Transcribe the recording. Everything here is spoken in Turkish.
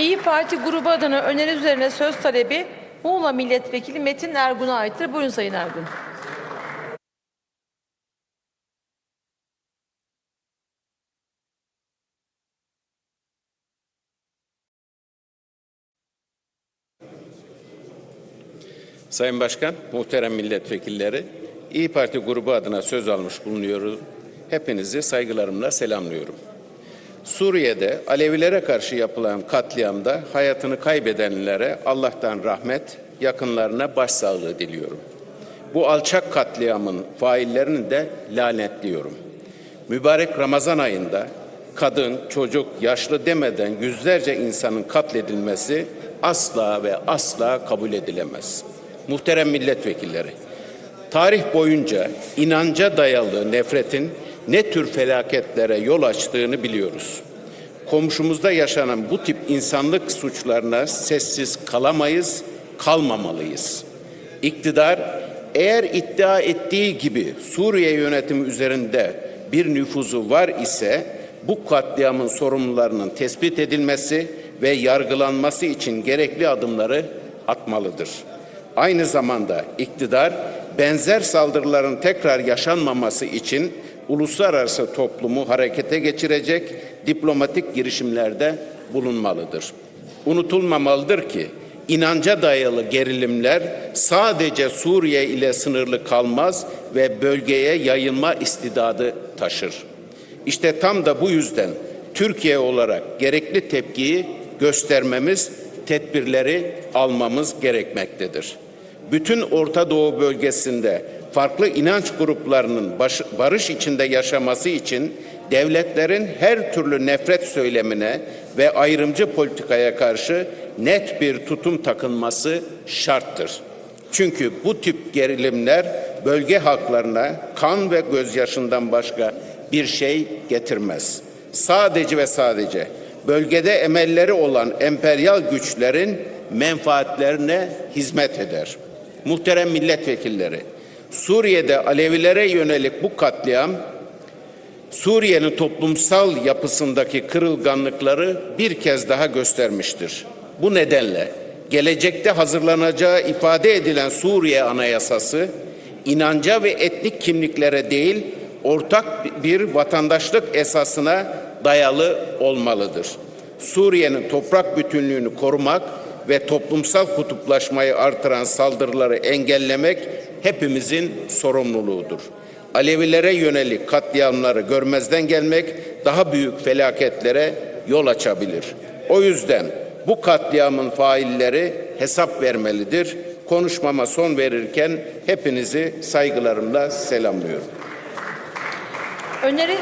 İyi Parti grubu adına öneri üzerine söz talebi Muğla Milletvekili Metin Ergun'a aittir. Buyurun Sayın Ergun. Sayın Başkan, muhterem milletvekilleri, İyi Parti grubu adına söz almış bulunuyoruz. Hepinizi saygılarımla selamlıyorum. Suriye'de Alevilere karşı yapılan katliamda hayatını kaybedenlere Allah'tan rahmet, yakınlarına başsağlığı diliyorum. Bu alçak katliamın faillerini de lanetliyorum. Mübarek Ramazan ayında kadın, çocuk, yaşlı demeden yüzlerce insanın katledilmesi asla ve asla kabul edilemez. Muhterem milletvekilleri, tarih boyunca inanca dayalı nefretin ne tür felaketlere yol açtığını biliyoruz. Komşumuzda yaşanan bu tip insanlık suçlarına sessiz kalamayız, kalmamalıyız. İktidar eğer iddia ettiği gibi Suriye yönetimi üzerinde bir nüfuzu var ise bu katliamın sorumlularının tespit edilmesi ve yargılanması için gerekli adımları atmalıdır. Aynı zamanda iktidar benzer saldırıların tekrar yaşanmaması için uluslararası toplumu harekete geçirecek diplomatik girişimlerde bulunmalıdır. Unutulmamalıdır ki inanca dayalı gerilimler sadece Suriye ile sınırlı kalmaz ve bölgeye yayılma istidadı taşır. İşte tam da bu yüzden Türkiye olarak gerekli tepkiyi göstermemiz, tedbirleri almamız gerekmektedir. Bütün Orta Doğu bölgesinde farklı inanç gruplarının baş- barış içinde yaşaması için devletlerin her türlü nefret söylemine ve ayrımcı politikaya karşı net bir tutum takınması şarttır. Çünkü bu tip gerilimler bölge halklarına kan ve gözyaşından başka bir şey getirmez. Sadece ve sadece bölgede emelleri olan emperyal güçlerin menfaatlerine hizmet eder. Muhterem milletvekilleri, Suriye'de Alevilere yönelik bu katliam Suriye'nin toplumsal yapısındaki kırılganlıkları bir kez daha göstermiştir. Bu nedenle gelecekte hazırlanacağı ifade edilen Suriye Anayasası inanca ve etnik kimliklere değil ortak bir vatandaşlık esasına dayalı olmalıdır. Suriye'nin toprak bütünlüğünü korumak ve toplumsal kutuplaşmayı artıran saldırıları engellemek hepimizin sorumluluğudur. Alevilere yönelik katliamları görmezden gelmek daha büyük felaketlere yol açabilir. O yüzden bu katliamın failleri hesap vermelidir. Konuşmama son verirken hepinizi saygılarımla selamlıyorum. Öneri